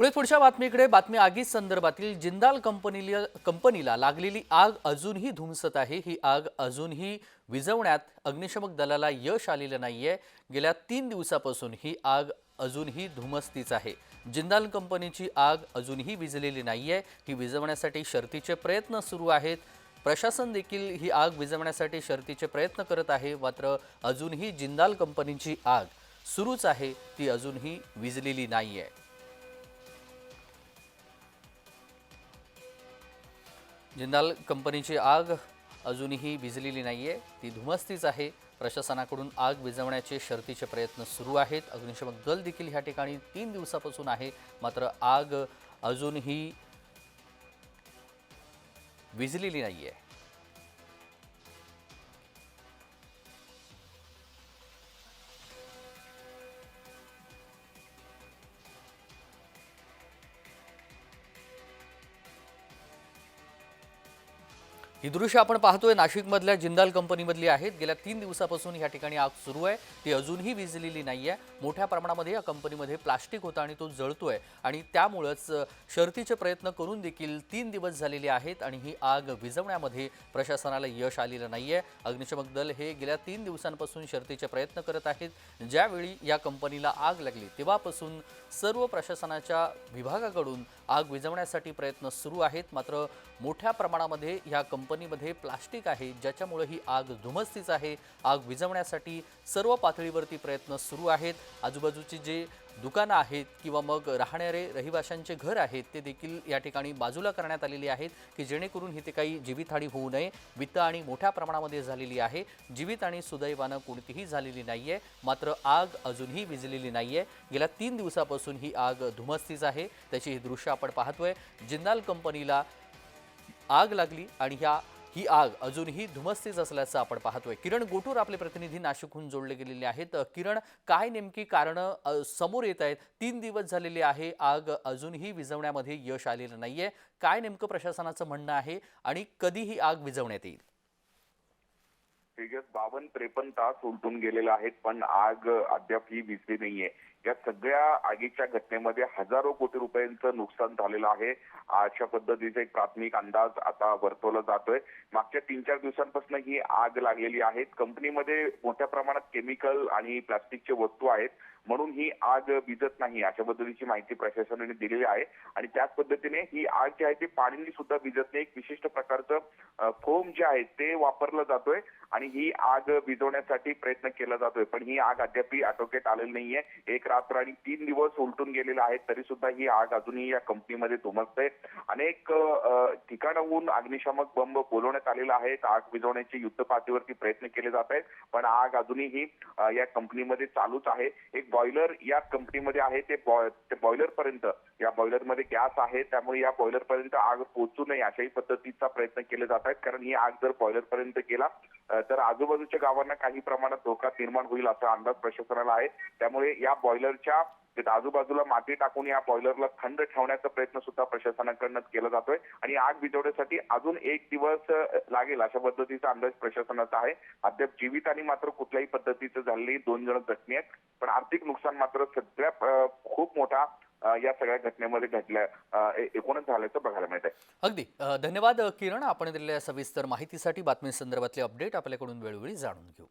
पुढे पुढच्या बातमीकडे बातमी आगी संदर्भातील जिंदाल कंपनीला कंपनीला लागलेली आग अजूनही धुमसत आहे. ही आग अजूनही विझवण्यात अग्निशमक दलाला यश आलेलं नाहीये. गेल्या तीन दिवसापासून ही आग अजूनही धुमसतीच आहे. जिंदाल कंपनीची आग अजूनही विझलेली नाहीये. ही विझवण्यासाठी शर्तीचे प्रयत्न सुरू आहेत. प्रशासन देखील ही आग विझवण्यासाठी शर्तीचे प्रयत्न करत आहे. मात्र अजूनही जिंदाल कंपनीची आग सुरूच आहे. ती अजूनही विजलेली नाही आहे जिंदाल कंपनीची आग अजूनही विझलेली आहे ती धुमस्तीच आहे. प्रशासनाकडून आग विझवण्याचे शर्तीचे प्रयत्न सुरू आहेत. अग्निशमक दल देखील ह्या ठिकाणी तीन दिवसापासून आहे. मात्र आग अजूनही विझलेली आहे ही दृश्य आपण पाहतोय नाशिकमधल्या जिंदाल कंपनीमधली आहेत गेल्या तीन दिवसापासून या ठिकाणी आग सुरू आहे. ती अजूनही विजलेली नाही आहे मोठ्या प्रमाणामध्ये या कंपनीमध्ये प्लास्टिक होतं आणि तो जळतोय. आणि त्यामुळंच शर्तीचे प्रयत्न करून देखील तीन दिवस झालेले आहेत आणि ही आग विजवण्यामध्ये प्रशासनाला यश आलेलं नाही आहे अग्निशमक दल हे गेल्या तीन दिवसांपासून शर्तीचे प्रयत्न करत आहेत. ज्यावेळी या कंपनीला आग लागली तेव्हापासून सर्व प्रशासनाच्या विभागाकडून आग विझवण्यासाठी प्रयत्न सुरू आहेत. मात्र मोठ्या प्रमाणामध्ये ह्या कंपनीमध्ये प्लास्टिक आहे ज्याच्यामुळे ही आग धुमस्तीच आहे. आग विझवण्यासाठी सर्व पातळीवरती प्रयत्न सुरू आहेत. आजूबाजूची जे दुकानं आहेत किंवा मग राहणारे रहिवाशांचे घर आहेत ते देखील या ठिकाणी बाजूला करण्यात आलेली आहेत की जेणेकरून इथे काही जीवितहानी होऊ नये. वित्त आणि मोठ्या प्रमाणामध्ये झालेली आहे. जीवित आणि सुदैवानं कोणतीही झालेली नाही आहे मात्र आग अजूनही विजलेली नाही आहे गेल्या तीन दिवसापासून ही आग धुमस्तीच आहे. त्याची ही दृश्य आपण पाहतोय. जिंदाल कंपनीला आग लागली आणि ह्या ही आग अजूनही धुमस्तीच असल्याचं आपण पाहतोय. किरण गोटूर आपले प्रतिनिधी नाशिकहून जोडले गेलेले आहेत. किरण काय नेमकी कारणं समोर येत आहेत? तीन दिवस झालेले आहे आग अजूनही विझवण्यामध्ये यश आलेलं नाहीये. काय नेमकं प्रशासनाचं म्हणणं आहे आणि कधी ही आग विझवण्यात येईल? तेजस बावन्न त्रेपन्न तास उलटून गेलेले आहेत पण आग अद्याप ही विसरी नाहीये. या सगळ्या आगीच्या घटनेमध्ये हजारो कोटी रुपयांचं नुकसान झालेलं आहे. अशा पद्धतीचा एक प्राथमिक अंदाज आता वर्तवला जातोय. मागच्या तीन चार दिवसांपासून ही आग लागलेली आहे. कंपनीमध्ये मोठ्या प्रमाणात केमिकल आणि प्लास्टिकचे वस्तू आहेत म्हणून ही आग भिजत नाही अशा पद्धतीची माहिती प्रशासनाने दिलेली आहे. आणि त्याच पद्धतीने ही आग जी आहे ती पाणीने सुद्धा भिजत नाही. एक विशिष्ट प्रकारचं फोम जे आहे ते वापरलं जातोय. आणि ही आग विझवण्यासाठी प्रयत्न केला जातोय. पण ही आग अद्याप आटोक्यात आलेली नाहीये. एक रात्र आणि तीन दिवस उलटून गेलेले आहेत तरी सुद्धा ही आग अजूनही या कंपनीमध्ये धुमसते अनेक ठिकाणाहून अग्निशामक बंब बोलवण्यात आलेला आहे. आग विझवण्याचे युद्ध पातळीवरती प्रयत्न केले जात आहेत पण आग अजूनही या कंपनीमध्ये चालूच आहे. एक बॉयलर या कंपनीमध्ये आहे ते बॉयलर पर्यंत या बॉयलरमध्ये गॅस आहे त्यामुळे या बॉयलरपर्यंत आग पोहोचू नये अशाही पद्धतीचा प्रयत्न केले जात आहेत. कारण ही आग जर बॉयलरपर्यंत गेला तर आजूबाजूच्या गावांना काही प्रमाणात धोका निर्माण होईल असा अंदाज प्रशासनाला आहे. त्यामुळे या बॉयलरच्या आजूबाजूला माती टाकून या बॉयलरला थंड ठेवण्याचा प्रयत्न सुद्धा प्रशासनाकडनं केला जातोय. आणि आग विझवण्यासाठी अजून एक दिवस लागेल अशा पद्धतीचा अंदाज प्रशासनाचा आहे. अद्याप जीवित आणि मात्र कुठल्याही पद्धतीचं झालेली दोन जण जखमी आहेत. पण आर्थिक नुकसान मात्र सगळ्या खूप मोठा या सगळ्या घटनेमध्ये घडल्या एकूणच झाल्याचं बघायला मिळत आहे अगदी धन्यवाद किरण. आपण दिलेल्या सविस्तर माहितीसाठी बातमी संदर्भातले अपडेट आपल्याकडून वेळोवेळी जाणून घेऊ.